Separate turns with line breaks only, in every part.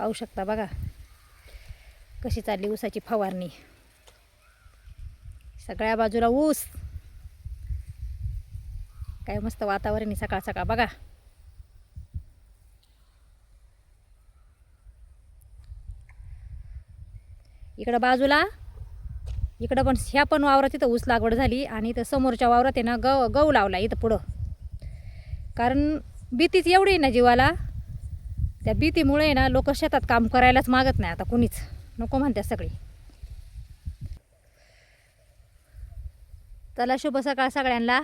पाहू शकता बघा. कशी चालली ऊसाची फवारणी. सगळ्या बाजूला ऊस. काय मस्त वातावरण आहे सकाळ सकाळ बघा. इकडं बाजूला इकडं पण ह्या पण वावरात इथं ऊस लागवड झाली आणि इथं समोरच्या वावरात आहे ना गव गहू लावला इथं पुढं. कारण भीतीच एवढी आहे ना जीवाला. त्या भीतीमुळे ना लोक शेतात काम करायलाच मागत नाही आता कुणीच. नको म्हणतात सगळी. चला शुभ सकाळ सगळ्यांना.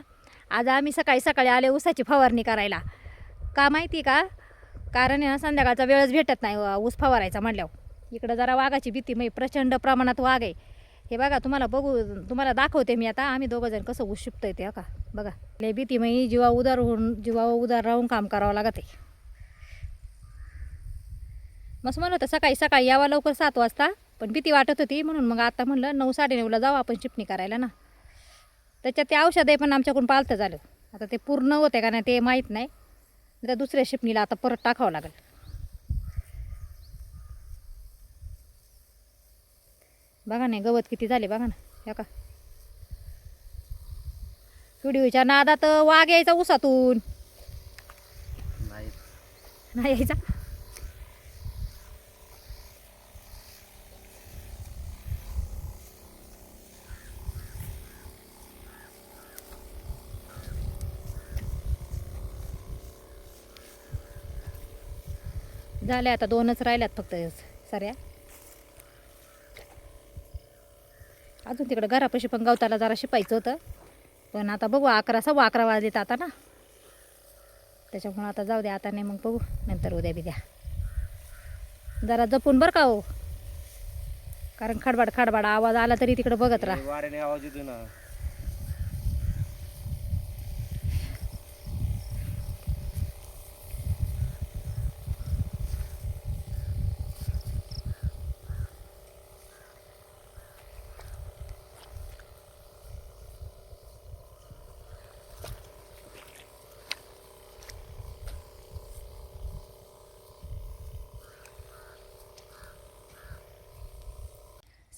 आज आम्ही सकाळी सकाळी आले ऊसाची फवारणी करायला. का माहिती का? कारण आहे ना संध्याकाळचा वेळच भेटत नाही ऊस फवारायचा म्हटल्यावर इकडं जरा वाघाची भीती म्हणजे प्रचंड प्रमाणात वाघ आहे. हे बघा तुम्हाला बघू तुम्हाला दाखवते मी आता. आम्ही दोघं जण कसं ऊस शिपतोय ते का? बघा. लय भीती म्हणजे जीवा उदार होऊन जीवा उदार राहून काम करावं लागत आहे. मस्त म्हणत होतं सकाळी सकाळी यावं लवकर सात वाजता. पण भीती वाटत होती. म्हणून मग आता म्हणलं नऊ साडेनऊला जाऊ आपण चिपणी करायला ना. त्याच्यात ते औषध आहे पण आमच्याकडून पालतं झालं आता ते पूर्ण होते का नाही ते माहीत नाही. तर दुसऱ्या शिपणीला आता परत टाकावं लागेल. बघा नाही गवत किती झाले बघा ना. हे का? व्हिडिओच्या नादात वाघ यायचा उसातून
नाही
यायचा? झाल्या आता दोनच राहिल्यात फक्त साऱ्या. अजून तिकडं घरापाशी पण गवताला जरा शिपायचं होतं. पण आता बघू अकरा सव्वा अकरा वाजलेत आता ना. त्याच्यामुळं आता जाऊ द्या आता नाही मग बघू. नंतर उद्या बी द्या जरा जपून बरं का हो. कारण खडबाड खडबाड आवाज आला तरी तिकडं बघत राहा.
आवाज येतो ना.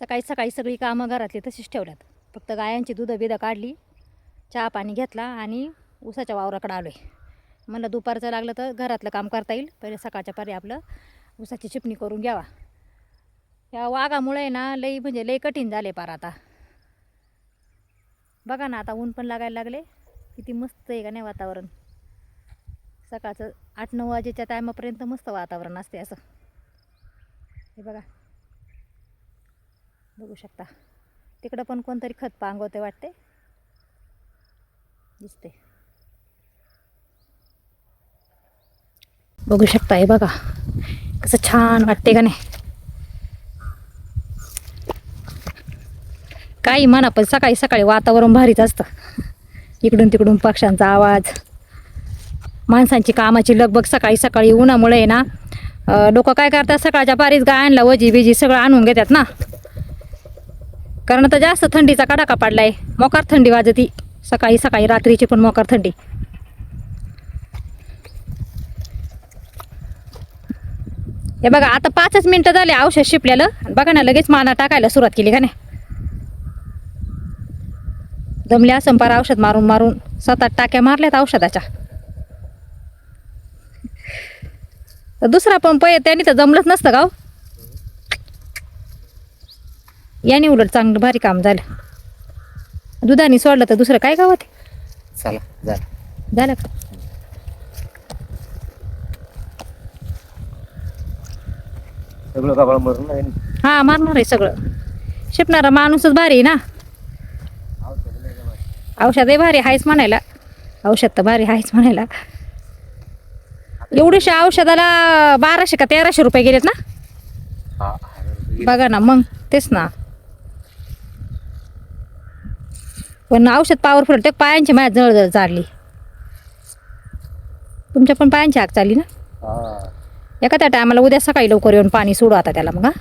सकाळी सकाळी सगळी कामं घरातली तशीच ठेवल्यात. फक्त गायांची दुधं बिदं काढली चहा पाणी घेतला आणि ऊसाच्या वावराकडं आलो आहे म्हणलं दुपारचं लागलं तर घरातलं काम करता येईल पहिले सकाळच्या परी आपलं ऊसाची चिपणी करून घ्यावा. या वाघामुळे ना लई म्हणजे लई कठीण झाले पार आता. बघा ना आता ऊन पण लागायला लागले. किती मस्त आहे का नाही वातावरण. सकाळचं आठ नऊ वाजेच्या टायमापर्यंत मस्त वातावरण असते असं. हे बघा. बघू शकता. तिकडं पण कोणतरी खत पांगवते वाटते. दिसते बघू शकता हे बघा. कसं छान वाटते का नाही? काही म्हणा पण सकाळी सकाळी वातावरण भारीच असतं. इकडून तिकडून पक्ष्यांचा आवाज. माणसांची कामाची लगबग सकाळी सकाळी उन्हामुळे आहे ना लोक काय करतात? सकाळच्या पारीच आणला वजी बिजी सगळं आणून घेतात ना. कारण आता जास्त थंडीचा कडाका पडलाय. मोकार थंडी वाजती. सकाळी सकाळी रात्रीची पण मोकार थंडी. हे बघा आता पाचच मिनिटं झाले औषध शिपल्याला. बघा ना लगेच माना टाकायला सुरुवात केली का नाही? दमल्या असं पार औषध मारून मारून सात आठ टाक्या मारल्यात औषधाच्या. दुसरा पंप आहे त्याने तर जमलंच नसतं गाव याने उलट चांगलं भारी काम झालं. दुधाने सोडलं तर दुसरं काय गावात
चला झालं.
झालं का?
सगळं मरून
हा मारणार आहे सगळं. शिपणारा माणूसच भारी आहे ना? औषधही भारी आहेच म्हणायला. औषध तर भारी आहेच म्हणायला. एवढीशा औषधाला बाराशे का तेराशे रुपये गेलेत ना?
हा.
बघा ना मग तेच ना. पण औषध पॉवरफुल ते पायांची माझ्या जळजळ चालली. तुमच्या पण पायांची आग चालली ना? एखाद्या टायमाला उद्या सकाळी लवकर येऊन पाणी सोडू आता त्याला मग
हा.